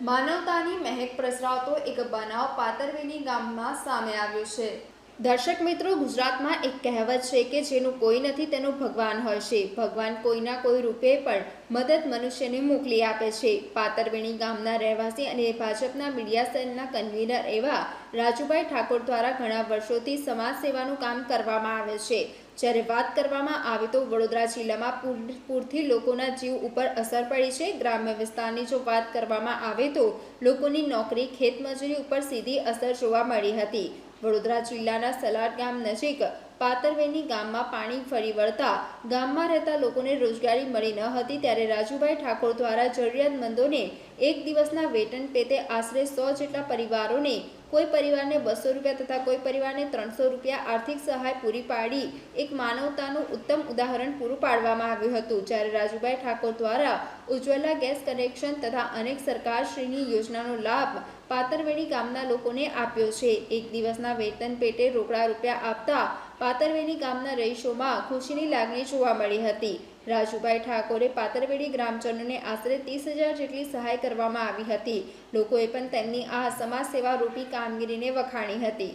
માનવતાની મહેક પ્રસરાવતો એક બનાવ પાતરવેની ગામમાં સામે આવ્યો છે. દર્શક મિત્રો, ગુજરાતમાં એક કહેવત છે કે જેનું કોઈ નથી તેનું ભગવાન હોય છે. ભગવાન કોઈના કોઈ રૂપે પણ મદદ મનુષ્યને મોકલી આપે છે. પાતરવેણી ગામના રહેવાસી અને ભાજપના મીડિયા સેલના કન્વીનર એવા રાજુભાઈ ઠાકોર દ્વારા ઘણા વર્ષોથી સમાજ સેવાનું કામ કરવામાં આવે છે. જ્યારે વાત કરવામાં આવે તો વડોદરા જિલ્લામાં પૂર, પૂરથી લોકોના જીવ ઉપર અસર પડી છે. ગ્રામ્ય વિસ્તારની જો વાત કરવામાં આવે તો લોકોની નોકરી, ખેતમજૂરી ઉપર સીધી અસર જોવા મળી હતી. વડોદરા જિલ્લાના સલાડ ગામ નજીક પાતરવેની ગામમાં પાણી ફરી વળતા ગામમાં રહેતા લોકોને રોજગારી મળી ન હતી ત્યારે રાજુભાઈ ઠાકોર દ્વારા જરૂરિયાતમંદોને એક દિવસના વેતન પેટે આશરે સો જેટલા પરિવારોને કોઈ પરિવારને બસો રૂપિયા તથા કોઈ પરિવારને ત્રણસો રૂપિયા આર્થિક સહાય પૂરી પાડી એક માનવતાનું ઉત્તમ ઉદાહરણ પૂરું પાડવામાં આવ્યું હતું. જ્યારે રાજુભાઈ ઠાકોર દ્વારા ઉજ્જવલા ગેસ કનેક્શન તથા અનેક સરકારશ્રીની યોજનાનો લાભ પાતરવેણી ગામના લોકોને આપ્યો છે. એક દિવસના વેતન પેટે રોકડા રૂપિયા આપતા પાતરવેણી ગામના રહીશોમાં ખુશીની લાગણી જોવા મળી હતી. રાજુભાઈ ઠાકોરે પાતરવેડી ગ્રામજનોને આશરે ત્રીસ હજાર જેટલી સહાય કરવામાં આવી હતી. લોકોએ પણ તેમની આ સમાજ સેવા રૂપી કામગીરીને વખાણી હતી.